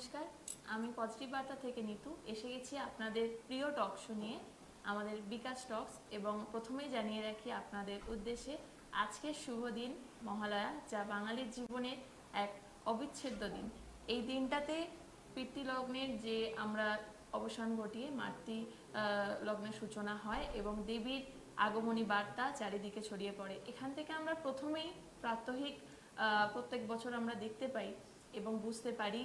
নমস্কার, আমি পজিটিভ বার্তা থেকে নিতু। এসে গেছি আপনাদের প্রিয় টক শো নিয়ে, আমাদের বিকাশ টক্স এবং প্রথমেই জানিয়ে রাখি আপনাদের উদ্দেশ্যে, আজকের শুভ দিন মহালয়া, যা বাঙালির জীবনের এক অবিচ্ছেদ্য দিন। এই দিনটাতে পিতৃলগ্নের যে আমরা অবসান ঘটিয়ে মাতৃ লগ্নের সূচনা হয়, এবং দেবীর আগমনী বার্তা চারিদিকে ছড়িয়ে পড়ে। এখান থেকে আমরা প্রথমেই প্রাত্যহিক প্রত্যেক বছর আমরা দেখতে পাই এবং বুঝতে পারি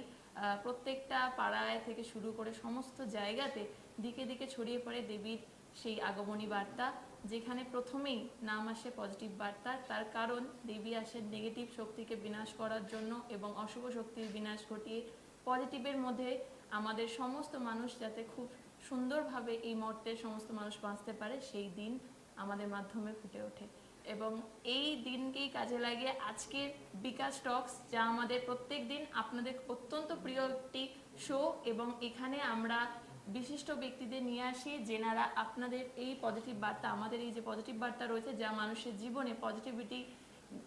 প্রত্যেকটা পাড়ায় থেকে শুরু করে সমস্ত জায়গাতে দিকে দিকে ছড়িয়ে পড়ে দেবীর সেই আগমনী বার্তা, যেখানে প্রথমেই নাম আসে পজিটিভ বার্তা। তার কারণ, দেবী আসেন নেগেটিভ শক্তিকে বিনাশ করার জন্য এবং অশুভ শক্তির বিনাশ ঘটিয়ে পজিটিভের মধ্যে আমাদের সমস্ত মানুষ যাতে খুব সুন্দরভাবে এই মর্তের সমস্ত মানুষ বাঁচতে পারে, সেই দিন আমাদের মাধ্যমে ফুটে ওঠে। এবং এই দিনকেই কাজে লাগিয়ে আজকের বিকাশ টক্স, যা আমাদের প্রত্যেক দিন আপনাদের অত্যন্ত প্রিয় একটি শো এবং এখানে আমরা বিশিষ্ট ব্যক্তিদের নিয়ে আসি, যেনারা আপনাদের এই পজিটিভ বার্তা, আমাদের এই যে পজিটিভ বার্তা রয়েছে, যা মানুষের জীবনে পজিটিভিটি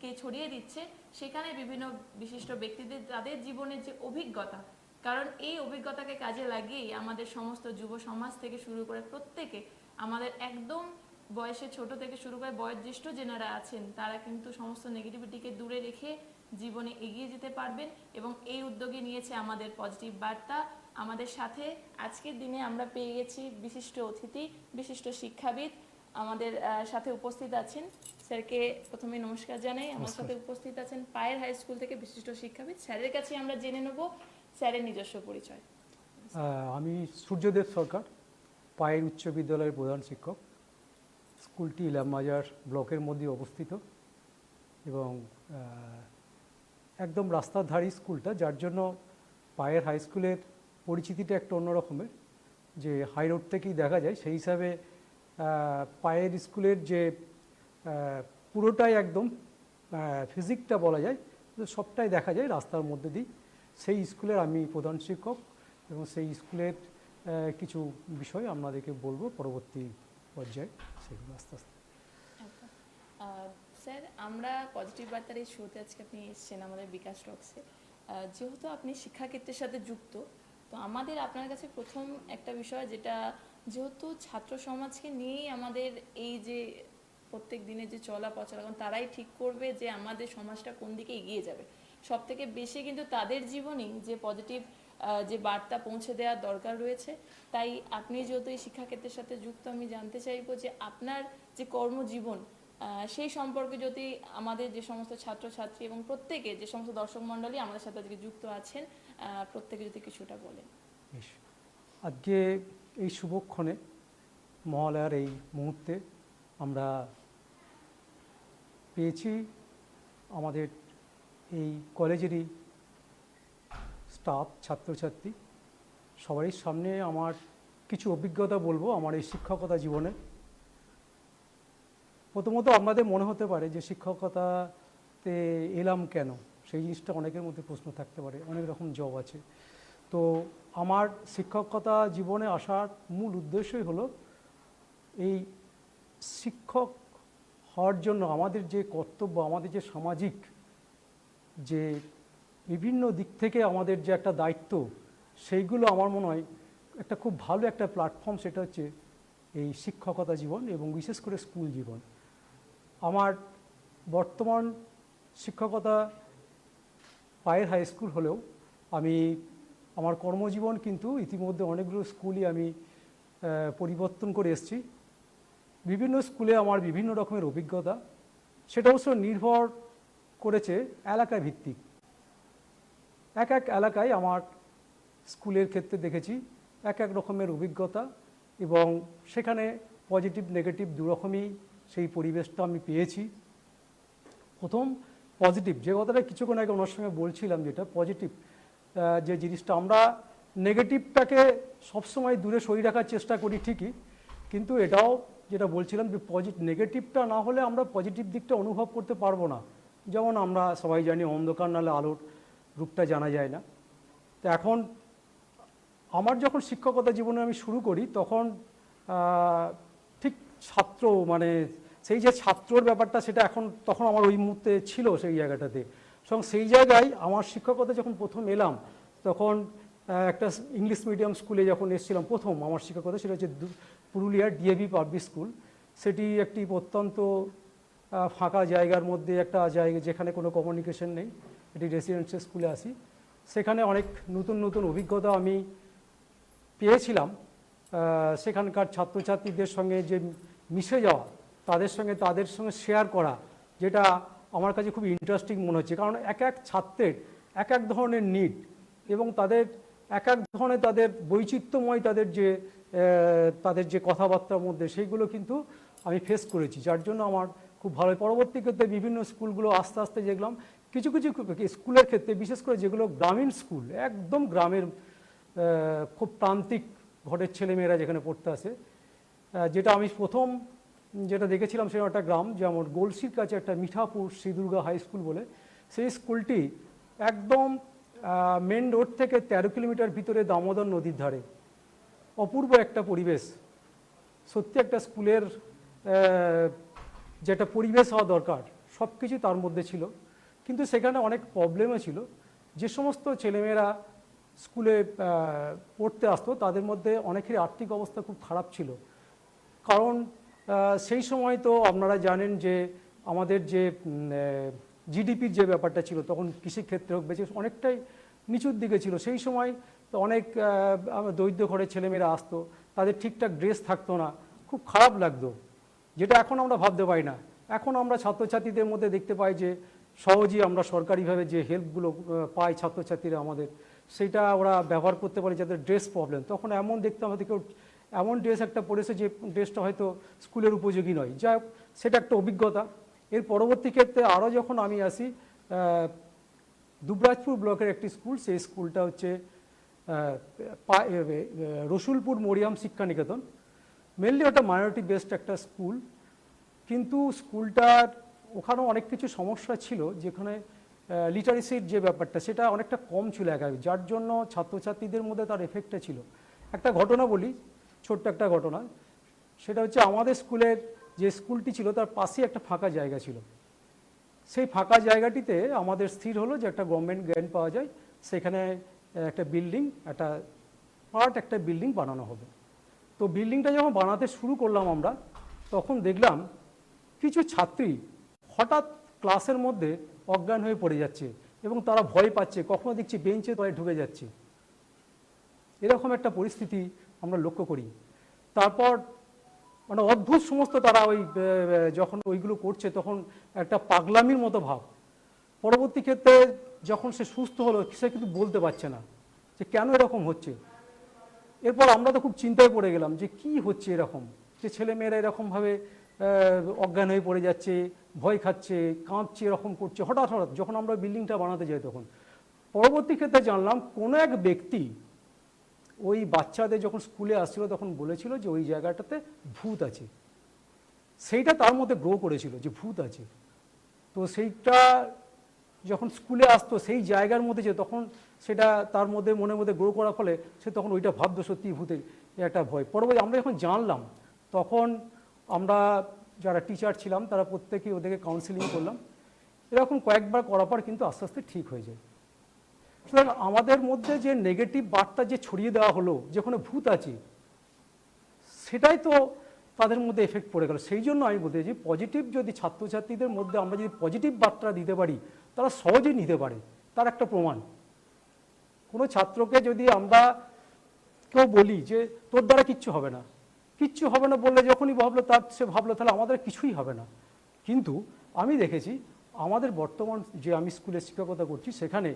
কে ছড়িয়ে দিচ্ছে, সেখানে বিভিন্ন বিশিষ্ট ব্যক্তিদের, তাদের জীবনের যে অভিজ্ঞতা, কারণ এই অভিজ্ঞতাকে কাজে লাগিয়েই আমাদের সমস্ত যুব সমাজ থেকে শুরু করে প্রত্যেকে আমাদের একদম বয়সে ছোট থেকে শুরু করে বয়োজ্যেষ্ঠ যেনারা আছেন তারা কিন্তু সমস্ত নেগেটিভিটিকে দূরে রেখে জীবনে এগিয়ে যেতে পারবেন এবং এই উদ্যোগে নিয়েছে আমাদের পজিটিভ বার্তা। আমাদের সাথে আজকের দিনে আমরা পেয়ে গেছি বিশিষ্ট অতিথি বিশিষ্ট শিক্ষাবিদ। আমাদের সাথে উপস্থিত আছেন স্যারকে প্রথমে নমস্কার জানাই। আমার সাথে উপস্থিত আছেন পায়ের হাই স্কুল থেকে বিশিষ্ট শিক্ষাবিদ। স্যারের কাছে আমরা জেনে নেব স্যারের নিজস্ব পরিচয়। আহ, আমি সূর্যদেব সরকার পায়ের উচ্চ বিদ্যালয়ের প্রধান শিক্ষক। স্কুলটি ইলামবাজার ব্লকের মধ্যে অবস্থিত এবং একদম রাস্তার ধারি স্কুলটা, যার জন্য পায়ের হাই স্কুলের পরিচিতিটা একটা অন্যরকমের যে হাই রোড থেকেই দেখা যায়, সেই হিসাবে পায়ের স্কুলের যে পুরোটাই একদম ফিজিকটা বলা যায় সবটাই দেখা যায় রাস্তার মধ্যে দিয়ে সেই স্কুলের আমি প্রধান শিক্ষক এবং সেই স্কুলের কিছু বিষয় আপনাদেরকে বলব পরবর্তী পর্যায়ে, সেগুলো আস্তে আস্তে। স্যার, আমরা পজিটিভ বার্তার এই শোতে আজকে আপনি এসেছেন আমাদের বিকাশ টক্সে যেহেতু আপনি শিক্ষাক্ষেত্রের সাথে যুক্ত, তো আমাদের আপনার কাছে প্রথম একটা বিষয় যেটা, যেহেতু ছাত্র সমাজকে নিয়েই আমাদের এই যে প্রত্যেক দিনের যে চলা পচলা কারণ তারাই ঠিক করবে যে আমাদের সমাজটা কোন দিকে এগিয়ে যাবে। সব থেকে বেশি কিন্তু তাদের জীবনেই যে পজিটিভ যে বার্তা পৌঁছে দেওয়ার দরকার রয়েছে। তাই আপনি যেহেতু এই শিক্ষাক্ষেত্রের সাথে যুক্ত, আমি জানতে চাইব যে আপনার যে কর্মজীবন সেই সম্পর্কে যদি আমাদের যে সমস্ত ছাত্রছাত্রী এবং প্রত্যেকে, যে সমস্ত দর্শক মণ্ডলী আমাদের সাথে আজকে যুক্ত আছেন প্রত্যেকে যদি কিছুটা বলেন। আজকে এই শুভক্ষণে মহালয়ার এই মুহূর্তে আমরা পেয়েছি আমাদের এই কলেজেরই স্টাফ ছাত্রছাত্রী, সবারই সামনে আমার কিছু অভিজ্ঞতা বলব আমার এই শিক্ষকতা জীবনে। প্রথমত আপনাদের মনে হতে পারে যে শিক্ষকতাতে এলাম কেন? সেই জিনিসটা অনেকের মধ্যে প্রশ্ন থাকতে পারে, অনেক রকম জব আছে। তো আমার শিক্ষকতা জীবনে আসার মূল উদ্দেশ্যই হলো এই শিক্ষক হওয়ার জন্য আমাদের যে কর্তব্য, আমাদের যে সামাজিক যে বিভিন্ন দিক থেকে আমাদের যে একটা দায়িত্ব, সেইগুলো আমার মনে হয় একটা খুব ভালো একটা প্ল্যাটফর্ম সেটা হচ্ছে এই শিক্ষকতা জীবন এবং বিশেষ করে স্কুল জীবন। আমার বর্তমান শিক্ষকতা পায়ের হাই স্কুল হলেও আমি, আমার কর্মজীবন কিন্তু ইতিমধ্যে অনেকগুলো স্কুলই আমি পরিবর্তন করে এসেছি। বিভিন্ন স্কুলে আমার বিভিন্ন রকমের অভিজ্ঞতা, সেটা অবশ্য নির্ভর করেছে এলাকা ভিত্তিক এক এক এলাকায় আমার স্কুলের ক্ষেত্রে দেখেছি এক এক রকমের অভিজ্ঞতা এবং সেখানে পজিটিভ, নেগেটিভ দুরকমই সেই পরিবেশটা আমি পেয়েছি। প্রথম পজিটিভ, যে কথাটা কিছুক্ষণ আগে ওনার সঙ্গে বলছিলাম যেটা, পজিটিভ যে জিনিসটা আমরা নেগেটিভটাকে সবসময় দূরে সরিয়ে রাখার চেষ্টা করি ঠিকই, কিন্তু এটাও যেটা বলছিলাম যে পজিটিভ নেগেটিভটা না হলে আমরা পজিটিভ দিকটা অনুভব করতে পারব না। যেমন আমরা সবাই জানি অন্ধকার নালে আলোর রূপটা জানা যায় না। তো এখন আমার যখন শিক্ষকতা জীবনে আমি শুরু করি, তখন ঠিক ছাত্র মানে সেই যে ছাত্রর ব্যাপারটা সেটা এখন, তখন আমার ওই মুহূর্তে ছিল সেই জায়গাটাতে। এবং সেই জায়গায় আমার শিক্ষকতা যখন প্রথম এলাম, তখন একটা ইংলিশ মিডিয়াম স্কুলে যখন এসেছিলাম প্রথম, আমার শিক্ষকতা সেটা হচ্ছে পুরুলিয়ার ডিএভি পাবলিক স্কুল। সেটি একটি অত্যন্ত ফাঁকা জায়গার মধ্যে একটা জায়গা যেখানে কোনো কমিউনিকেশন নেই। এটি রেসিডেন্সিয়াল স্কুলে আসি। সেখানে অনেক নতুন নতুন অভিজ্ঞতা আমি পেয়েছিলাম। সেখানকার ছাত্রছাত্রীদের সঙ্গে যে মিশে যাওয়া, তাদের সঙ্গে তাদের সঙ্গে শেয়ার করা, যেটা আমার কাছে খুব ইন্টারেস্টিং মনে হচ্ছে। কারণ এক এক ছাত্রের এক এক ধরনের নিড এবং তাদের এক এক ধরনের তাদের বৈচিত্র্যময় তাদের যে তাদের যে কথাবার্তার মধ্যে, সেইগুলো কিন্তু আমি ফেস করেছি। যার জন্য আমার খুব ভালো পরবর্তী ক্ষেত্রে বিভিন্ন স্কুলগুলো আস্তে আস্তে দেখলাম কিছু কিছু স্কুলের ক্ষেত্রে, বিশেষ করে যেগুলো গ্রামীণ স্কুল, একদম গ্রামের খুব প্রান্তিক ঘরের ছেলেমেয়েরা যেখানে পড়তে আসে যেটা আমি প্রথম যেটা দেখেছিলাম সেটা একটা গ্রাম, যেমন গোলসির কাছে একটা মিঠাপুর শ্রী দুর্গা হাই স্কুল বলে, সেই স্কুলটি একদম মেন রোড থেকে তেরো কিলোমিটার ভিতরে দামোদর নদীর ধারে। অপূর্ব একটা পরিবেশ। সত্যি একটা স্কুলের যেটা পরিবেশ হওয়া দরকার সব কিছু তার মধ্যে ছিল। কিন্তু সেখানে অনেক প্রবলেমও ছিল। যে সমস্ত ছেলেমেয়েরা স্কুলে পড়তে আসতো, তাদের মধ্যে অনেকেরই আর্থিক অবস্থা খুব খারাপ ছিল। কারণ সেই সময় তো আপনারা জানেন যে আমাদের যে জিডিপির যে ব্যাপারটা ছিল, তখন কৃষিক্ষেত্রে হোক, বেশি, অনেকটাই নিচুর দিকে ছিল। সেই সময় তো অনেক দরিদ্র ঘরের ছেলেমেয়েরা আসতো, তাদের ঠিকঠাক ড্রেস থাকতো না, খুব খারাপ লাগতো। যেটা এখন আমরা ভাবতে পারি না। এখন আমরা ছাত্রছাত্রীদের মধ্যে দেখতে পাই যে সহজেই আমরা সরকারিভাবে যে হেল্পগুলো পাই ছাত্রছাত্রীরা আমাদের, সেটা ওরা ব্যবহার করতে পারে যাদের ড্রেস প্রবলেম তখন এমন দেখতে আমাদের কেউ, এমন ড্রেস একটা পরেছে যে ড্রেসটা হয়তো স্কুলের উপযোগী নয়। যাই সেটা একটা অভিজ্ঞতা। এর পরবর্তী ক্ষেত্রে আরও যখন আমি আসি দুবরাজপুর ব্লকের একটি স্কুল, সেই স্কুলটা হচ্ছে রসুলপুর মরিয়াম শিক্ষানিকেতন। মেনলি ওটা মাইনরিটি বেসড একটা স্কুল। কিন্তু স্কুলটার ওখানেও অনেক কিছু সমস্যা ছিল, যেখানে লিটারেসির যে ব্যাপারটা, সেটা অনেকটা কম ছিল একাই যার জন্য ছাত্রছাত্রীদের মধ্যে তার এফেক্টটা ছিল। একটা ঘটনা বলি, ছোট্ট একটা ঘটনা। সেটা হচ্ছে আমাদের স্কুলের যে স্কুলটি ছিল, তার পাশে একটা ফাঁকা জায়গা ছিল। সেই ফাঁকা জায়গাটিতে আমাদের স্থির হলো যে একটা গভর্নমেন্ট গ্র্যান্ট পাওয়া যায়, সেখানে একটা বিল্ডিং একটা পার্ট একটা বিল্ডিং বানানো হবে। তো বিল্ডিংটা যখন বানাতে শুরু করলাম আমরা, তখন দেখলাম কিছু ছাত্রী হঠাৎ ক্লাসের মধ্যে অজ্ঞান হয়ে পড়ে যাচ্ছে এবং তারা ভয় পাচ্ছে, কখনো দেখছি বেঞ্চে তলায় ঢুকে যাচ্ছে। এরকম একটা পরিস্থিতি আমরা লক্ষ্য করি। তারপর মানে অদ্ভুত সমস্ত তারা ওই যখন ওইগুলো করছে তখন একটা পাগলামির মতো ভাব। পরবর্তী ক্ষেত্রে যখন সে সুস্থ হলো, সে কিন্তু বলতে পারছে না যে কেন এরকম হচ্ছে। এরপর আমরা তো খুব চিন্তায় পড়ে গেলাম যে কি হচ্ছে এরকম? যে ছেলেমেয়েরা এরকমভাবে অজ্ঞান হয়ে পড়ে যাচ্ছে, ভয় খাচ্ছে কাঁদছে এরকম করছে। হঠাৎ হঠাৎ যখন আমরা বিল্ডিংটা বানাতে যাই তখন, পরবর্তী ক্ষেত্রে জানলাম কোনো এক ব্যক্তি ওই বাচ্চাদের যখন স্কুলে আসছিল তখন বলেছিল যে ওই জায়গাটাতে ভূত আছে। সেইটা তার মধ্যে গ্রো করেছিল যে ভূত আছে। তো সেইটা যখন স্কুলে আসতো, সেই জায়গার মধ্যে যে তখন সেটা তার মধ্যে মনের মধ্যে গ্রো করার ফলে সে তখন ওইটা ভাবতো সত্যি ভূতের একটা ভয়। পরবর্তী আমরা যখন জানলাম, তখন আমরা যারা টিচার ছিলাম, তারা প্রত্যেকেই ওদেরকে কাউন্সিলিং করলাম। এরকম কয়েকবার করার পর কিন্তু আস্তে আস্তে ঠিক হয়ে যায়। সুতরাং আমাদের মধ্যে যে নেগেটিভ বার্তা যে ছড়িয়ে দেওয়া হলো যেখানে ভূত আছে, সেটাই তো তাদের মধ্যে এফেক্ট পড়ে গেল। সেই জন্য আমি বলতে চাই পজিটিভ যদি ছাত্রছাত্রীদের মধ্যে আমরা যদি পজিটিভ বার্তা দিতে পারি, তারা সহজেই নিতে পারে। তার একটা প্রমাণ। কোনো ছাত্রকে যদি আমরা কেউ বলি যে, তোর দ্বারা কিচ্ছু হবে না। কিচ্ছু হবে না বললে যখনই ভাবলো, তার সে ভাবলো, তাহলে আমাদের কিছুই হবে না। কিন্তু আমি দেখেছি, আমাদের বর্তমান যে আমি স্কুলে শিক্ষকতা করছি, সেখানে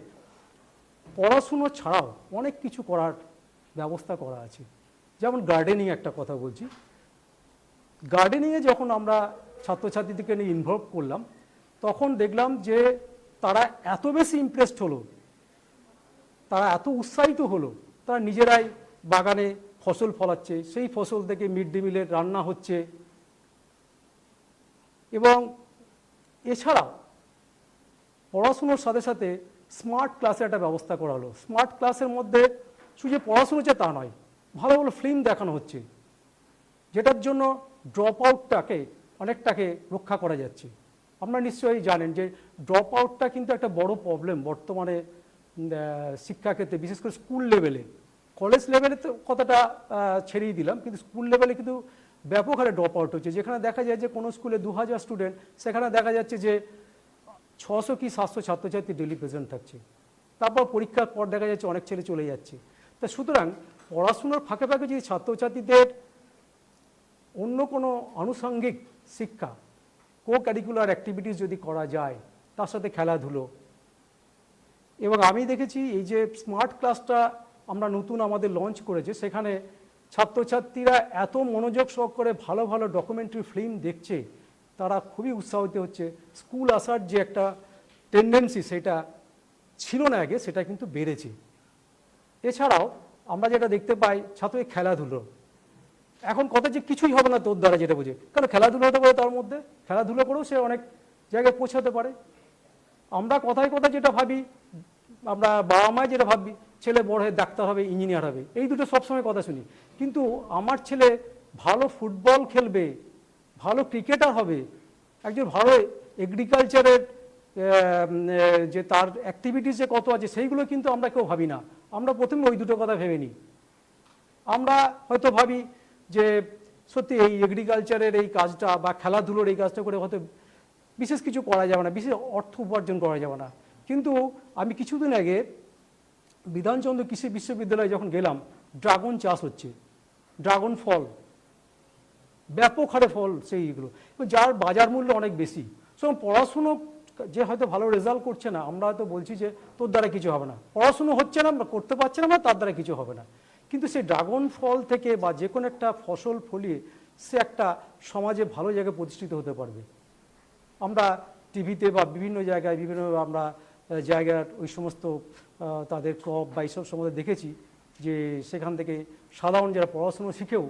পড়াশুনো ছাড়াও অনেক কিছু করার ব্যবস্থা করা আছে। যেমন গার্ডেনিং একটা কথা বলছি। গার্ডেনিংয়ে যখন আমরা ছাত্রছাত্রীদেরকে নিয়ে ইনভলভ করলাম, তখন দেখলাম যে তারা এত বেশি ইমপ্রেসড হলো, তারা এত উৎসাহিত হলো, তারা নিজেরাই বাগানে ফসল ফলাচ্ছে, সেই ফসল থেকে মিড ডে মিলের রান্না হচ্ছে। এবং এছাড়াও পড়াশুনোর সাথে সাথে স্মার্ট ক্লাসের একটা ব্যবস্থা করা হলো। স্মার্ট ক্লাসের মধ্যে শুধু যে পড়াশুনো হচ্ছে তা নয়, ভালো ভালো ফিল্ম দেখানো হচ্ছে, যেটার জন্য ড্রপ আউটটাকে অনেকটাকে রক্ষা করা যাচ্ছে। আপনারা নিশ্চয়ই জানেন যে ড্রপ আউটটা কিন্তু একটা বড় প্রবলেম বর্তমানে শিক্ষাক্ষেত্রে, বিশেষ করে স্কুল লেভেলে কলেজ লেভেলে তো কথাটা ছেড়েই দিলাম, কিন্তু স্কুল লেভেলে কিন্তু ব্যাপক হারে ড্রপ আউট হচ্ছে। যেখানে দেখা যায় যে কোনো স্কুলে দু হাজার স্টুডেন্ট সেখানে দেখা যাচ্ছে যে ছশো কি সাতশো ছাত্রছাত্রী ডেলি প্রেজেন্ট থাকছে। তারপর পরীক্ষার পর দেখা যাচ্ছে অনেক ছেলে চলে যাচ্ছে। তা সুতরাং পড়াশুনোর ফাঁকে ফাঁকে যদি ছাত্রছাত্রীদের অন্য কোনো আনুষঙ্গিক শিক্ষা কো ক্যারিকুলার অ্যাক্টিভিটিস যদি করা যায়, তার সাথে খেলাধুলো। এবং আমি দেখেছি এই যে স্মার্ট ক্লাসটা আমরা নতুন আমাদের লঞ্চ করেছে, সেখানে ছাত্রছাত্রীরা এত মনোযোগ সহকারে ভালো ভালো ডকুমেন্টারি ফিল্ম দেখছে, তারা খুবই উৎসাহিত হচ্ছে। স্কুল আসার যে একটা টেন্ডেন্সি সেটা ছিল না আগে, সেটা কিন্তু বেড়েছে। এছাড়াও আমরা যেটা দেখতে পাই ছাত্রের খেলাধুলো। এখন কথা যে কিছুই হবে না তোর দ্বারা যেটা বুঝে। কারণ খেলাধুলো হতে পারে তার মধ্যে? খেলাধুলো করেও সে অনেক জায়গায় পৌঁছাতে পারে। আমরা কথায় কথা যেটা ভাবি, আমরা বাবা মা যেটা ভাবি ছেলে বড় হয়ে ডাক্তার হবে ইঞ্জিনিয়ার হবে, এই দুটো সবসময় কথা শুনি। কিন্তু আমার ছেলে ভালো ফুটবল খেলবে, ভালো ক্রিকেটার হবে, একজন ভালো এগ্রিকালচারের যে তার অ্যাক্টিভিটিস যে কত আছে, সেইগুলো কিন্তু আমরা কেউ ভাবি না। আমরা প্রথমে ওই দুটো কথা ভেবে নিই আমরা হয়তো ভাবি যে সত্যি এই এগ্রিকালচারের এই কাজটা বা খেলাধুলোর এই কাজটা করে হয়তো বিশেষ কিছু করা যাবে না, বিশেষ অর্থ উপার্জন করা যাবে না। কিন্তু আমি কিছুদিন আগে বিধানচন্দ্র কৃষি বিশ্ববিদ্যালয়ে যখন গেলাম, ড্রাগন চাষ হচ্ছে, ড্রাগন ফল, ব্যাপক হারে ফল সেইগুলো যার বাজার মূল্য অনেক বেশি। সুতরাং পড়াশুনো যে হয়তো ভালো রেজাল্ট করছে না, আমরা হয়তো বলছি যে তোর দ্বারা কিছু হবে না। পড়াশুনো হচ্ছে না, আমরা করতে পারছে না তার দ্বারা কিছু হবে না। কিন্তু সেই ড্রাগন ফল থেকে বা যে কোনো একটা ফসল ফলিয়ে সে একটা সমাজে ভালো জায়গায় প্রতিষ্ঠিত হতে পারবে। আমরা টিভিতে বা বিভিন্ন জায়গায় বিভিন্ন আমরা জায়গার ওই সমস্ত তাদের ক্রপ বা এইসব সম্বন্ধে দেখেছি যে সেখান থেকে সাধারণ যারা পড়াশুনো শিখেও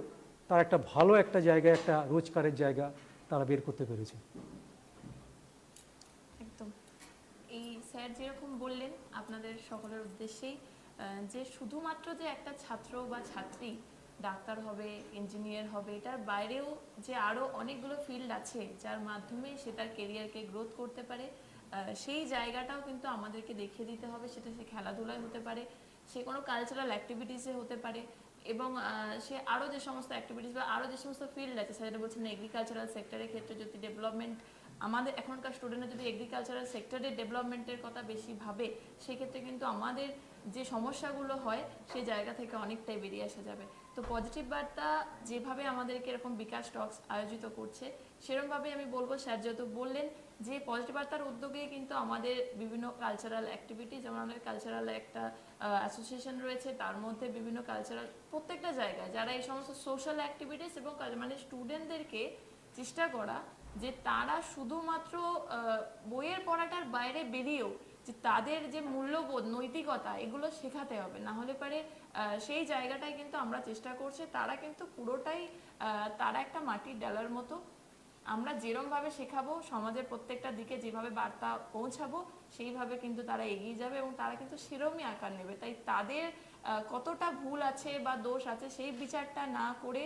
তার একটা ভালো একটা জায়গায়, একটা রোজগারের জায়গা তারা বের করতে পেরেছে। একদম। এই স্যার যেরকম বললেন, আপনাদের সকলের উদ্দেশ্যেই যে শুধুমাত্র যে একটা ছাত্র বা ছাত্রী ডাক্তার হবে, ইঞ্জিনিয়ার হবে, এটার বাইরেও যে আরও অনেকগুলো ফিল্ড আছে, যার মাধ্যমে সে তার কেরিয়ারকে গ্রোথ করতে পারে সেই জায়গাটাও কিন্তু আমাদেরকে দেখিয়ে দিতে হবে। সেটা সে খেলাধুলায় হতে পারে, সে কোনো কালচারাল অ্যাক্টিভিটিসে হতে পারে এবং সে আরও যে সমস্ত অ্যাক্টিভিটিস বা আরও যে সমস্ত ফিল্ড আছে, সেটা বলছেন এগ্রিকালচারাল সেক্টরের ক্ষেত্রে যদি ডেভেলপমেন্ট আমাদের এখনকার স্টুডেন্টরা যদি এগ্রিকালচারাল সেক্টরের ডেভেলপমেন্টের কথা বেশি ভাবে, সেক্ষেত্রে কিন্তু আমাদের যে সমস্যাগুলো হয় সেই জায়গা থেকে অনেকটাই বেরিয়ে আসা যাবে। তো পজিটিভ বার্তা যেভাবে আমাদেরকে এরকম বিকাশ টক্স আয়োজিত করছে সেরকমভাবে আমি বলব, স্যার যেহেতু বললেন যে পজিটিভ বার্তার উদ্যোগে কিন্তু আমাদের বিভিন্ন কালচারাল অ্যাক্টিভিটি যেমন আমাদের কালচারাল একটা অ্যাসোসিয়েশন রয়েছে, তার মধ্যে বিভিন্ন কালচারাল প্রত্যেকটা জায়গায় যারা এই সমস্ত সোশ্যাল অ্যাক্টিভিটিস এবং মানে স্টুডেন্টদেরকে চেষ্টা করা যে তারা শুধুমাত্র বইয়ের পড়াটার বাইরে বেরিয়েও যে তাদের যে মূল্যবোধ, নৈতিকতা, এগুলো শেখাতে হবে। না হলে পারে সেই জায়গাটায় কিন্তু আমরা চেষ্টা করছি, তারা কিন্তু পুরোটাই তারা একটা মাটির ডালার মতো আমরা যেরমভাবে শেখাবো, সমাজের প্রত্যেকটা দিকে যেভাবে বার্তা পৌঁছাবো, সেইভাবে কিন্তু তারা এগিয়ে যাবে এবং তারা কিন্তু সেরমই আকার নেবে। তাই তাদের কতটা ভুল আছে বা দোষ আছে সেই বিচারটা না করে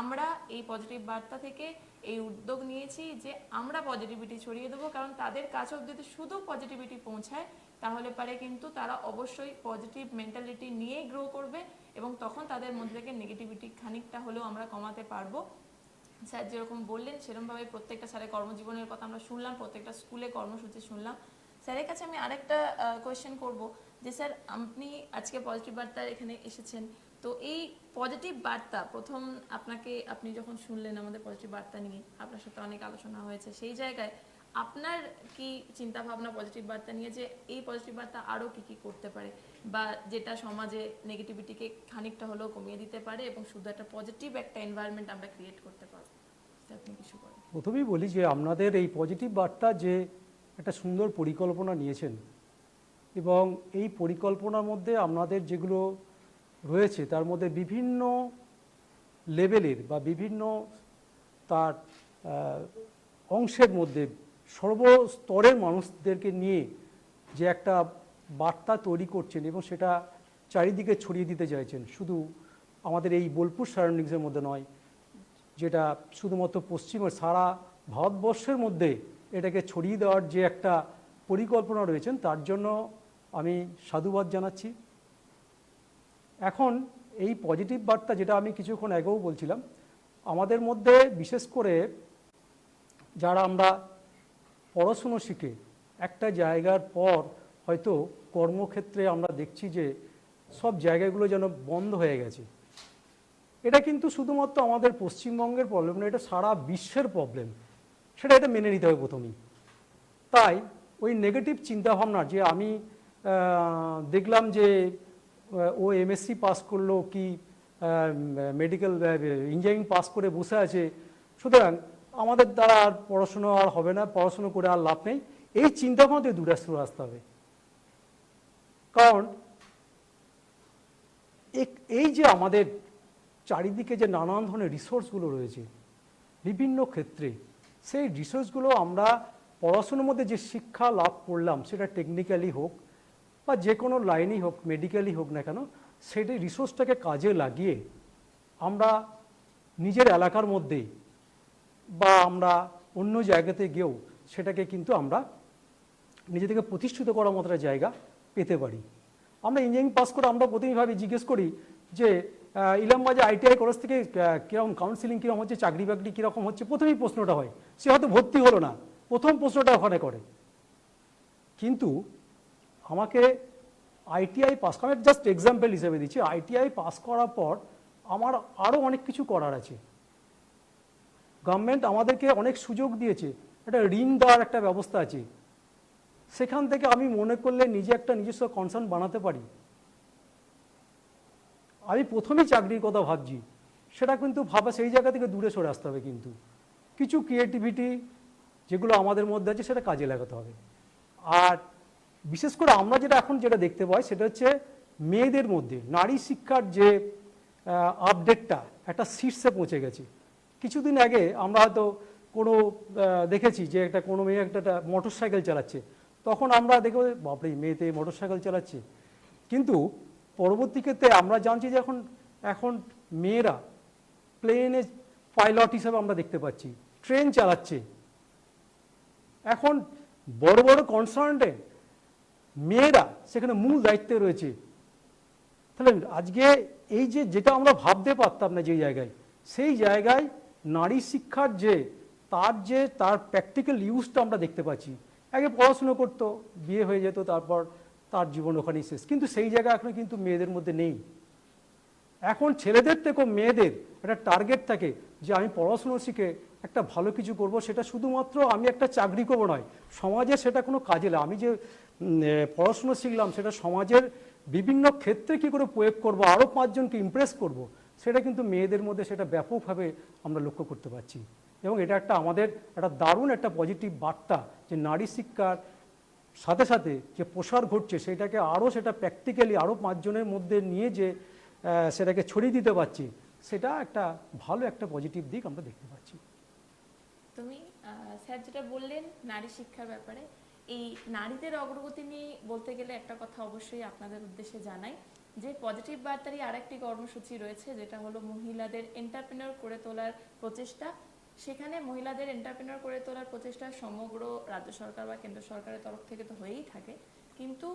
আমরা এই পজিটিভ বার্তা থেকে এই উদ্যোগ নিয়েছি যে আমরা পজিটিভিটি ছড়িয়ে দেবো। কারণ তাদের কাছে যদি শুধু পজিটিভিটি পৌঁছায়, তাহলে পারে কিন্তু তারা অবশ্যই পজিটিভ মেন্টালিটি নিয়েই গ্রো করবে এবং তখন তাদের মধ্যে থেকে নেগেটিভিটি খানিকটা হলেও আমরা কমাতে পারব। স্যার, যেরকম বললেন সেরকমভাবে প্রত্যেকটা স্যারের কর্মজীবনের কথা আমরা শুনলাম, প্রত্যেকটা স্কুলে কর্মসূচি শুনলাম। স্যারের কাছে আমি আরেকটা কোয়েশ্চেন করব যে, স্যার, আপনি আজকে পজিটিভ বার্তা এখানে এসেছেন। তো এই পজিটিভ বার্তা, প্রথম আপনাকে, আপনি যখন শুনলেন আমাদের পজিটিভ বার্তা নিয়ে, আপনার সাথে অনেক আলোচনা হয়েছে, সেই জায়গায় আপনার কি চিন্তা ভাবনা পজিটিভ বার্তা নিয়ে যে এই পজিটিভ বার্তা আরও কি কি করতে পারে? বা যেটা সমাজে নেগেটিভিটিকে খানিকটা হলেও কমিয়ে দিতে পারে এবং শুধু একটা পজিটিভ একটা এনভায়রনমেন্ট আমরা ক্রিয়েট করতে পারব? আপনি কিছু প্রথমেই বলি যে আপনাদের এই পজিটিভ বার্তা যে একটা সুন্দর পরিকল্পনা নিয়েছেন এবং এই পরিকল্পনার মধ্যে আপনাদের যেগুলো রয়েছে, তার মধ্যে বিভিন্ন লেভেলের বা বিভিন্ন তার অংশের মধ্যে সর্বস্তরের মানুষদেরকে নিয়ে যে একটা বার্তা তৈরি করছেন এবং সেটা চারিদিকে ছড়িয়ে দিতে চাইছেন, শুধু আমাদের এই বোলপুর সারাউন্ডিংসের মধ্যে নয়, যেটা শুধুমাত্র পশ্চিমের সারা ভারতবর্ষের মধ্যে এটাকে ছড়িয়ে দেওয়ার যে একটা পরিকল্পনা রয়েছেন, তার জন্য আমি সাধুবাদ জানাচ্ছি। এখন এই পজিটিভ বার্তা যেটা আমি কিছুক্ষণ আগেও বলছিলাম, আমাদের মধ্যে বিশেষ করে যারা আমরা পড়াশুনো শিখে একটা জায়গার পর হয়তো কর্মক্ষেত্রে আমরা দেখছি যে সব জায়গাগুলো যেন বন্ধ হয়ে গেছে। এটা কিন্তু শুধুমাত্র আমাদের পশ্চিমবঙ্গের প্রবলেম না, এটা সারা বিশ্বের প্রবলেম সেটা এটা মেনে নিতে হবে প্রথমেই। তাই ওই নেগেটিভ চিন্তাভাবনা যে আমি দেখলাম যে ও এমএসসি পাস করল, কি মেডিকেল ইঞ্জিনিয়ারিং পাস করে বসে আছে, সুতরাং আমাদের দ্বারা আর পড়াশুনো আর হবে না, পড়াশুনো করে আর লাভ নেই। এই চিন্তাভাবনা থেকে দূরে সরে আসতে হবে। কারণ এই যে আমাদের চারিদিকে যে নানান ধরনের রিসোর্সগুলো রয়েছে, বিভিন্ন ক্ষেত্রে, সেই রিসোর্সগুলো আমরা পড়াশুনোর মধ্যে যে শিক্ষা লাভ করলাম, সেটা টেকনিক্যালি হোক বা যে কোনো লাইনই হোক মেডিকেলই হোক না কেন সেটি রিসোর্সটাকে কাজে লাগিয়ে আমরা নিজের এলাকার মধ্যেই বা আমরা অন্য জায়গাতে গিয়েও সেটাকে কিন্তু আমরা নিজেদেরকে প্রতিষ্ঠিত করার মতো একটা জায়গা পেতে পারি। আমরা ইঞ্জিনিয়ারিং পাস করে আমরা প্রথমেই ভাবি জিজ্ঞেস করি যে আহ, ইলামবাজার আইটিআই কলেজ থেকে কীরকম কাউন্সিলিং কীরকম হচ্ছে চাকরি বাকরি কীরকম হচ্ছে প্রথমেই প্রশ্নটা হয়। সে হয়তো ভর্তি হলো না। প্রথম প্রশ্নটা ওখানে করে। কিন্তু আমাকে আইটিআই পাস আমি জাস্ট এক্সাম্পল হিসেবে দিচ্ছি আইটিআই পাস করার পর আমার আরও অনেক কিছু করার আছে। গভর্নমেন্ট আমাদেরকে অনেক সুযোগ দিয়েছে। একটা ঋণ দেওয়ার একটা ব্যবস্থা আছে। সেখান থেকে আমি মনে করলে নিজে একটা নিজস্ব কনসার্ন বানাতে পারি। আমি প্রথমেই চাকরির কথা ভাবছি। সেটা কিন্তু ভাবা সেই জায়গা থেকে দূরে সরে আসতে হবে কিন্তু। কিছু ক্রিয়েটিভিটি যেগুলো আমাদের মধ্যে আছে সেটা কাজে লাগাতে হবে। আর বিশেষ করে আমরা যেটা এখন যেটা দেখতে পাই সেটা হচ্ছে মেয়েদের মধ্যে, নারী শিক্ষার যে আপডেটটা একটা শীর্ষে পৌঁছে গেছে। কিছুদিন আগে আমরা হয়তো কোনো দেখেছি যে একটা কোনো মেয়ে একটা মোটর সাইকেল চালাচ্ছে। তখন আমরা দেখব বাপরে মেয়েতে মোটর সাইকেল চালাচ্ছে। কিন্তু পরবর্তী ক্ষেত্রে আমরা জানছি যে এখন এখন মেয়েরা প্লেনে পাইলট হিসাবে আমরা দেখতে পাচ্ছি ট্রেন চালাচ্ছে। এখন বড় বড় কনসার্নে মেয়েরা সেখানে মূল দায়িত্বে রয়েছে। তাহলে আজকে এই যে, যেটা আমরা ভাবতে পারতাম না যে জায়গায়, সেই জায়গায় নারী শিক্ষার যে, তার যে, তার প্র্যাকটিক্যাল ইউজটা আমরা দেখতে পাচ্ছি। আগে পড়াশুনো করতো, বিয়ে হয়ে যেত, তারপর তার জীবন ওখানেই শেষ। কিন্তু সেই জায়গা এখন কিন্তু মেয়েদের মধ্যে নেই। এখন ছেলেদের থেকেও মেয়েদের একটা টার্গেট থাকে যে, আমি পড়াশুনো শিখে একটা ভালো কিছু করব। সেটা শুধুমাত্র আমি একটা চাকরি করব নয়, সমাজে সেটা কোনো কাজে লাগে আমি যে পড়াশুনো শিখলাম, সেটা সমাজের বিভিন্ন ক্ষেত্রে কি করে প্রয়োগ করব আরও পাঁচজনকে ইমপ্রেস করব সেটা কিন্তু মেয়েদের মধ্যে সেটা ব্যাপকভাবে আমরা লক্ষ্য করতে পারছি। এবং এটা একটা আমাদের একটা দারুণ একটা পজিটিভ বার্তা যে নারী শিক্ষার সাথে সাথে যে প্রসার ঘটছে, সেটাকে আরও সেটা প্র্যাকটিক্যালি আরও পাঁচজনের মধ্যে নিয়ে যে সেটাকে ছড়িয়ে দিতে পারছি, সেটা একটা ভালো একটা পজিটিভ দিক আমরা দেখতে পাচ্ছি। তুমি স্যার যেটা বললেন নারী শিক্ষার ব্যাপারে, এই নারীদের অগ্রগতি নিয়ে বলতে গেলে একটা কথা অবশ্যই আপনাদের উদ্দেশ্যে জানাই। যে পজিটিভ বার্তারই আরেকটি কর্মসূচি রয়েছে, যেটা হলো মহিলাদের এন্টারপ্রেনার করে তোলার প্রচেষ্টা। সেখানে মহিলাদের এন্টারপ্রেনার করে তোলার প্রচেষ্টা সমগ্র রাজ্য সরকার বা কেন্দ্র সরকারের তরফ থেকে তো হয়েই থাকে। কিন্তু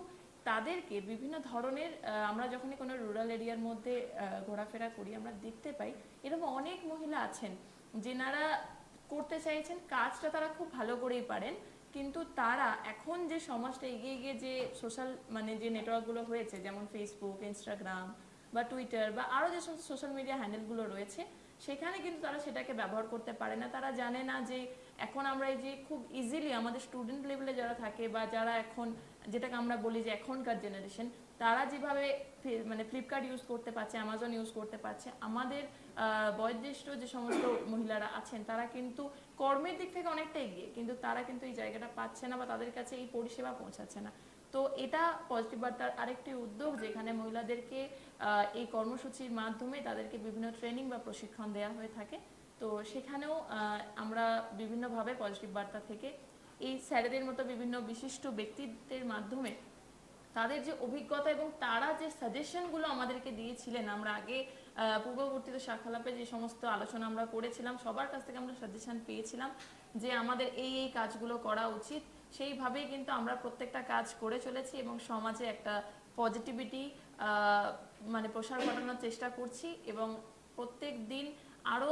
তাদেরকে বিভিন্ন ধরনের আমরা যখনই কোনো রুরাল এরিয়ার মধ্যে ঘোরাফেরা করি, আমরা দেখতে পাই এরকম অনেক মহিলা আছেন, যেনারা করতে চাইছেন কাজটা তারা খুব ভালো করেই পারেন। কিন্তু তারা এখন যে সমাজটা এগিয়ে গিয়ে যে সোশ্যাল মানে যে নেটওয়ার্কগুলো হয়েছে, যেমন ফেসবুক ইনস্টাগ্রাম বা টুইটার বা আরও যে সোশ্যাল মিডিয়া হ্যান্ডেলগুলো রয়েছে, সেখানে কিন্তু তারা সেটাকে ব্যবহার করতে পারে না। তারা জানে না যে এখন আমরা এই যে খুব ইজিলি আমাদের স্টুডেন্ট লেভেলে যারা থাকে বা যারা এখন, যেটাকে আমরা বলি যে এখনকার জেনারেশন তারা যেভাবে মানে ফ্লিপকার্ট ইউজ করতে পারছে অ্যামাজন ইউজ করতে পারছে, আমাদের বয়োজ্যেষ্ঠ যে সমস্ত মহিলারা আছেন, তারা কিন্তু কর্মের দিক থেকে অনেকটা এগিয়ে, কিন্তু তারা কিন্তু এই জায়গাটা পাচ্ছে না বা তাদের কাছে এই পরিষেবা পৌঁছাচ্ছে না। তো এটা পজিটিভ বার্তার আরেকটি উদ্যোগ যেখানে মহিলাদেরকে এই কর্মসূচির মাধ্যমে তাদেরকে বিভিন্ন ট্রেনিং বা প্রশিক্ষণ দেওয়া হয়ে থাকে। তো সেখানেও আমরা বিভিন্নভাবে পজিটিভ বার্তা থেকে এই স্যারেদের মতো বিভিন্ন বিশিষ্ট ব্যক্তিত্বের মাধ্যমে তাদের যে অভিজ্ঞতা এবং তারা যে সাজেশনগুলো আমাদেরকে দিয়েছিলেন, আমরা আগে পূর্ববর্তীত শাখালাপে যে সমস্ত আলোচনা আমরা করেছিলাম, সবার কাছ থেকে আমরা সাজেশন পেয়েছিলাম যে আমাদের এই এই কাজগুলো করা উচিত। সেইভাবেই কিন্তু আমরা প্রত্যেকটা কাজ করে চলেছি এবং সমাজে একটা পজিটিভিটি মানে প্রসার ঘটানোর চেষ্টা করছি এবং প্রত্যেক দিন আরও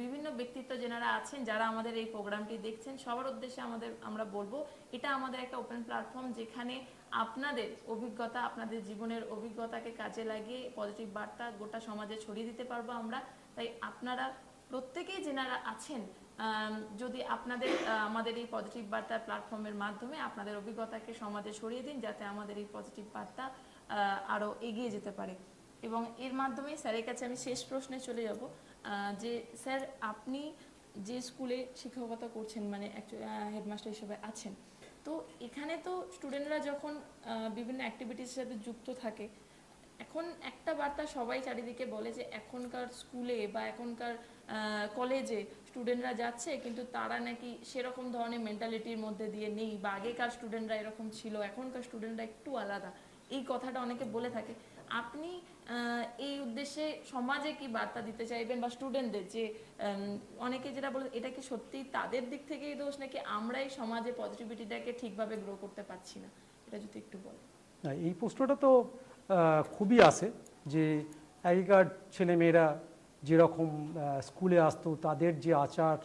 বিভিন্ন ব্যক্তিত্ব যেনারা আছেন, যারা আমাদের এই প্রোগ্রামটি দেখছেন, সবার উদ্দেশ্যে আমাদের, আমরা বলব, এটা আমাদের একটা ওপেন প্ল্যাটফর্ম যেখানে আপনাদের অভিজ্ঞতা আপনাদের জীবনের অভিজ্ঞতাকে কাজে লাগিয়ে পজিটিভ বার্তা গোটা সমাজে ছড়িয়ে দিতে পারব আমরা। তাই আপনারা প্রত্যেকেই যেনারা আছেন যদি আপনাদের আমাদের এই পজিটিভ বার্তা প্ল্যাটফর্মের মাধ্যমে আপনাদের অভিজ্ঞতাকে সমাজে ছড়িয়ে দিন যাতে আমাদের এই পজিটিভ বার্তা আহ, আরও এগিয়ে যেতে পারে। এবং এর মাধ্যমে স্যারের কাছে আমি শেষ প্রশ্নে চলে যাব যে স্যার আপনি যে স্কুলে শিক্ষকতা করছেন মানে হেডমাস্টার হিসেবে আছেন তো এখানে তো স্টুডেন্টরা যখন বিভিন্ন অ্যাক্টিভিটির সাথে যুক্ত থাকে, এখন একটা বার্তা সবাই চারিদিকে বলে যে এখনকার স্কুলে বা এখনকার কলেজে স্টুডেন্টরা যাচ্ছে, কিন্তু তারা নাকি সেরকম ধরনের মেন্টালিটির মধ্যে দিয়ে নেই বা আগেকার স্টুডেন্টরা এরকম ছিল, এখনকার স্টুডেন্টরা একটু আলাদা। এই কথাটা অনেকে বলে থাকে। আপনি এই উদ্দেশ্যে সমাজে কি বার্তা দিতে চাইবেন বা স্টুডেন্টদের যে অনেকে যেটা বলে, এটা কি সত্যি তাদের দিক থেকেই দোষ নাকি আমরাই সমাজে পজিটিভিটিটাকে ঠিকভাবে গ্রো করতে পারছি না? এটা যদি একটু বলেন। না, এই প্রশ্নটা তো খুবই আসে যে, আগেকার ছেলেমেয়েরা যেরকম স্কুলে আসতো, তাদের যে আচার,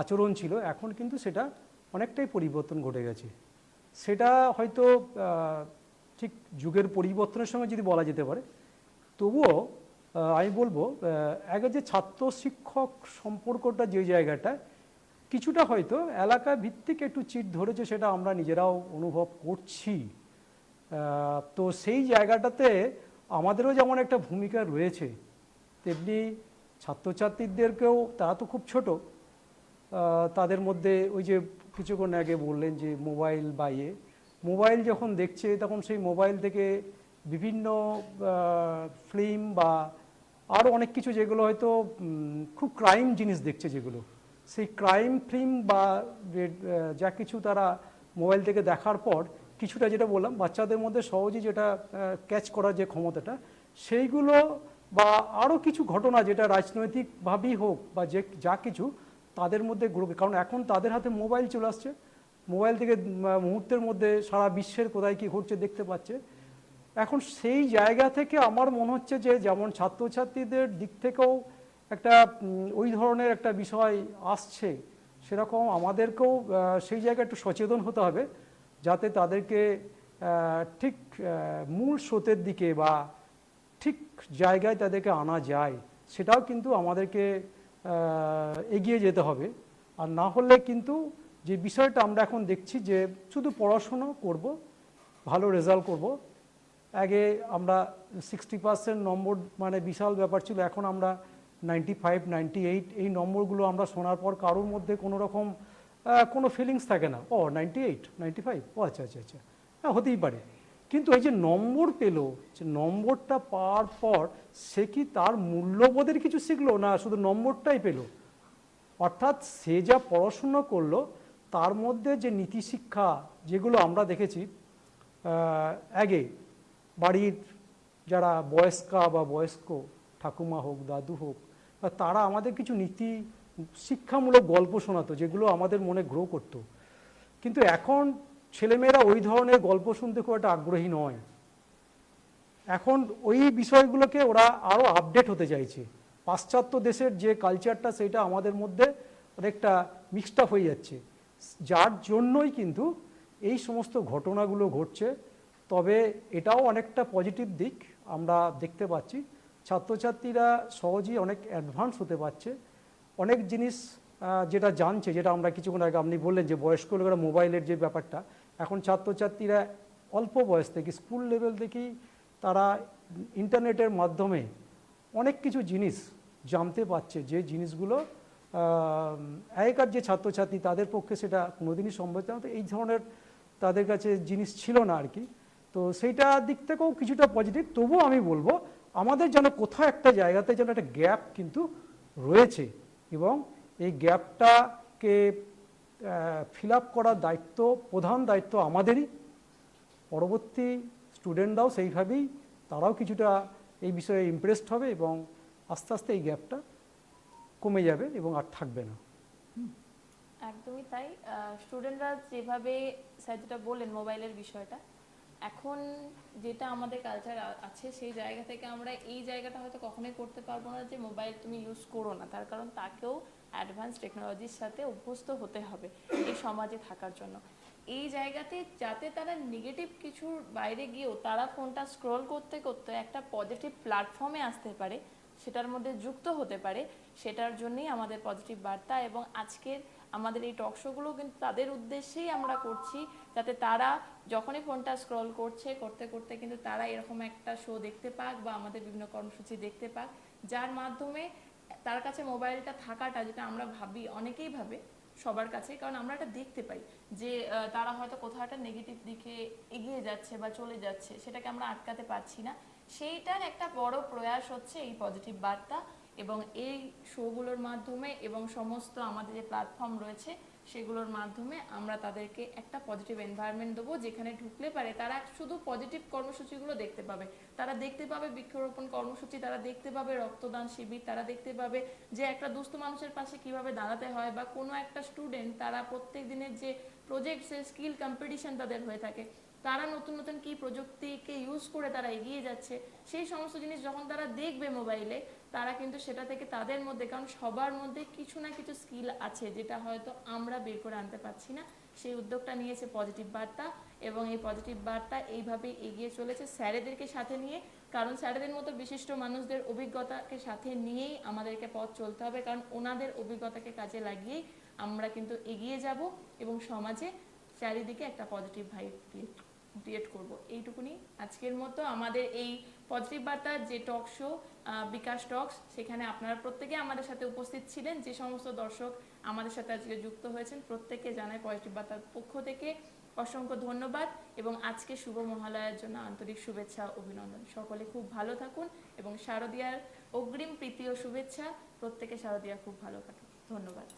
আচরণ ছিল, এখন কিন্তু সেটা অনেকটাই পরিবর্তন ঘটে গেছে। সেটা হয়তো ঠিক যুগের পরিবর্তনের সময় যদি বলা যেতে পারে, তবুও আমি বলব আগে যে ছাত্র শিক্ষক সম্পর্কটা যে জায়গাটা, কিছুটা হয়তো এলাকা ভিত্তিক একটু চিট ধরেছে, সেটা আমরা নিজেরাও অনুভব করছি। তো সেই জায়গাটাতে আমাদেরও যেমন একটা ভূমিকা রয়েছে, তেমনি ছাত্রছাত্রীদেরকেও, তারা তো খুব ছোট তাদের মধ্যে ওই যে কিছুক্ষণ আগে বললেন যে মোবাইল বা ইয়ে মোবাইল যখন দেখছে, তখন সেই মোবাইল থেকে বিভিন্ন ফিল্ম বা আরও অনেক কিছু যেগুলো হয়তো খুব ক্রাইম জিনিস দেখছে যেগুলো, সেই ক্রাইম ফিল্ম বা যা কিছু তারা মোবাইল থেকে দেখার পর কিছুটা যেটা বললাম, বাচ্চাদের মধ্যে সহজেই যেটা ক্যাচ করার যে ক্ষমতাটা, সেইগুলো বা আরও কিছু ঘটনা যেটা রাজনৈতিকভাবেই হোক বা যে, যা কিছু তাদের মধ্যে গ্রো- কারণ এখন তাদের হাতে মোবাইল চলে আসছে মোবাইল থেকে মুহূর্তের মধ্যে সারা বিশ্বের কোথায় কী ঘটছে দেখতে পাচ্ছে। এখন সেই জায়গা থেকে আমার মনে হচ্ছে যে যেমন ছাত্রছাত্রীদের দিক থেকেও একটা ওই ধরনের একটা বিষয় আসছে, সেরকম আমাদেরকেও সেই জায়গায় একটু সচেতন হতে হবে, যাতে তাদেরকে ঠিক মূল স্রোতের দিকে বা ঠিক জায়গায় তাদেরকে আনা যায়, সেটাও কিন্তু আমাদেরকে এগিয়ে যেতে হবে। আর না হলে কিন্তু যে বিষয়টা আমরা এখন দেখছি যে শুধু পড়াশুনো করব, ভালো রেজাল্ট করব। আগে আমরা সিক্সটি পার্সেন্ট নম্বর মানে বিশাল ব্যাপার ছিল, এখন আমরা নাইনটি ফাইভ নাইনটি এইট এই নম্বরগুলো আমরা শোনার পর কারোর মধ্যে কোনো রকম কোনো ফিলিংস থাকে না। ও নাইনটি এইট নাইনটি ফাইভ ও আচ্ছা আচ্ছা আচ্ছা হ্যাঁ হতেই পারে। কিন্তু এই যে নম্বর পেল, যে নম্বরটা পাওয়ার পর সে কি তার মূল্যবোধের কিছু শিখলো না শুধু নম্বরটাই পেল? অর্থাৎ সে যা পড়াশুনো করল তার মধ্যে যে নীতি শিক্ষা যেগুলো আমরা দেখেছি আগে বাড়ির যারা বয়স্কা বা বয়স্ক, ঠাকুমা হোক, দাদু হোক তারা আমাদের কিছু নীতি শিক্ষামূলক গল্প শোনাতো যেগুলো আমাদের মনে গ্রো করতো। কিন্তু এখন ছেলেমেয়েরা ওই ধরনের গল্প শুনতে খুব একটা আগ্রহী নয়। এখন ওই বিষয়গুলোকে ওরা আরও আপডেট হতে চাইছে। পাশ্চাত্য দেশের যে কালচারটা সেটা আমাদের মধ্যে অনেকটা মিক্সড আপ হয়ে যাচ্ছে। যার জন্যই কিন্তু এই সমস্ত ঘটনাগুলো ঘটছে। তবে এটাও অনেকটা পজিটিভ দিক আমরা দেখতে পাচ্ছি। ছাত্রছাত্রীরা সহজেই অনেক অ্যাডভান্স হতে পারছে। অনেক জিনিস যেটা জানছে, যেটা আমরা কিছুক্ষণ আগে আপনি বললেন যে বয়স্ক লোকেরা মোবাইলের যে ব্যাপারটা, এখন ছাত্রছাত্রীরা অল্প বয়স থেকে, স্কুল লেভেল থেকেই তারা ইন্টারনেটের মাধ্যমে অনেক কিছু জিনিস জানতে পারছে। যে জিনিসগুলো আগেকার যে ছাত্রছাত্রী, তাদের পক্ষে সেটা কোনোদিনই সম্ভব ছিল। তো এই ধরনের তাদের কাছে জিনিস ছিল না আর কি। তো সেইটা দিক থেকেও কিছুটা পজিটিভ তবুও আমি বলব, আমাদের যেন কোথাও একটা জায়গাতে যেন একটা গ্যাপ কিন্তু রয়েছে এবং এই গ্যাপটাকে ফিল আপ করার দায়িত্ব, প্রধান দায়িত্ব আমাদেরই। পরবর্তী স্টুডেন্টরাও সেইভাবেই, তারাও কিছুটা এই বিষয়ে ইমপ্রেসড হবে এবং আস্তে আস্তে এই গ্যাপটা কমে যাবে এবং আর থাকবে না। একদমই তাই। স্টুডেন্টরা যেভাবে স্যার যেটা বললেন মোবাইলের বিষয়টা, এখন যেটা আমাদের কালচার আছে সেই জায়গা থেকে আমরা এই জায়গাটা হয়তো কখনোই করতে পারব না যে মোবাইল তুমি ইউজ করো না। তার কারণ তাকেও অ্যাডভান্স টেকনোলজির সাথে অভ্যস্ত হতে হবে এই সমাজে থাকার জন্য। এই জায়গাতে যাতে তারা নেগেটিভ কিছুর বাইরে গিয়েও তারা ফোনটা স্ক্রল করতে করতে একটা পজিটিভ প্ল্যাটফর্মে আসতে পারে, সেটার মধ্যে যুক্ত হতে পারে সেটার জন্যই আমাদের পজিটিভ বার্তা এবং আজকের আমাদের এই টক শোগুলো কিন্তু তাদের উদ্দেশ্যেই আমরা করছি যাতে তারা যখনই ফোনটা স্ক্রল করছে, করতে করতে কিন্তু তারা এরকম একটা শো দেখতে পাক বা আমাদের বিভিন্ন কর্মসূচি দেখতে পাক। যার মাধ্যমে তার কাছে মোবাইলটা থাকাটা যেটা আমরা ভাবি, অনেকেই ভাবে সবার কাছে, কারণ আমরা এটা দেখতে পাই যে তারা হয়তো কোথাও একটা নেগেটিভ দিকে এগিয়ে যাচ্ছে বা চলে যাচ্ছে, সেটাকে আমরা আটকাতে পারছি না। সেইটার একটা বড় প্রয়াস হচ্ছে এই পজিটিভ বার্তা এবং এই শোগুলোর মাধ্যমে এবং সমস্ত আমাদের যে প্ল্যাটফর্ম রয়েছে, সেগুলোর মাধ্যমে আমরা তাদেরকে একটা পজিটিভ এনভায়রনমেন্ট দেবো যেখানে ঢুকলে পারে তারা শুধু পজিটিভ কর্মসূচিগুলো দেখতে পাবে। তারা দেখতে পাবে বৃক্ষরোপণ কর্মসূচি, তারা দেখতে পাবে রক্তদান শিবির, তারা দেখতে পাবে যে একটা দুস্থ মানুষের পাশে কীভাবে দাঁড়াতে হয় বা কোনো একটা স্টুডেন্ট তারা প্রত্যেক দিনের যে প্রজেক্টসের স্কিল কম্পিটিশন তাদের হয়ে থাকে। তারা নতুন নতুন কি প্রযুক্তিকে ইউজ করে তারা এগিয়ে যাচ্ছে, সেই সমস্ত জিনিস যখন তারা দেখবে মোবাইলে তারা কিন্তু সেটা থেকে তাদের মধ্যে, কারণ সবার মধ্যে কিছু না কিছু স্কিল আছে যেটা হয়তো আমরা বের করে আনতে পারছি না। সেই উদ্যোগটা নিয়েছে পজিটিভ বার্তা এবং এই পজিটিভ বার্তা এইভাবেই এগিয়ে চলেছে স্যারেদেরকে সাথে নিয়ে, কারণ স্যারেদের মতো বিশিষ্ট মানুষদের অভিজ্ঞতাকে সাথে নিয়েই আমাদেরকে পথ চলতে হবে, কারণ ওনাদের অভিজ্ঞতাকে কাজে লাগিয়েই আমরা কিন্তু এগিয়ে যাব এবং সমাজে চারিদিকে একটা পজিটিভ ভাইব ক্রিয়েট করব। এইটুকুনি আজকের মতো। আমাদের এই পজিটিভ বার্তার যে টক শো বিকাশ টকস সেখানে আপনারা প্রত্যেকে আমাদের সাথে উপস্থিত ছিলেন। যে সমস্ত দর্শক আমাদের সাথে আজকে যুক্ত হয়েছেন, প্রত্যেককে জানাই পজিটিভ বার্তার পক্ষ থেকে অসংখ্য ধন্যবাদ এবং আজকে শুভ মহালয়ার জন্য আন্তরিক শুভেচ্ছা, অভিনন্দন। সকলে খুব ভালো থাকুন এবং শারদীয়ার অগ্রিম প্রীতি ও শুভেচ্ছা। প্রত্যেকে শারদীয়া খুব ভালো কাটুন ধন্যবাদ।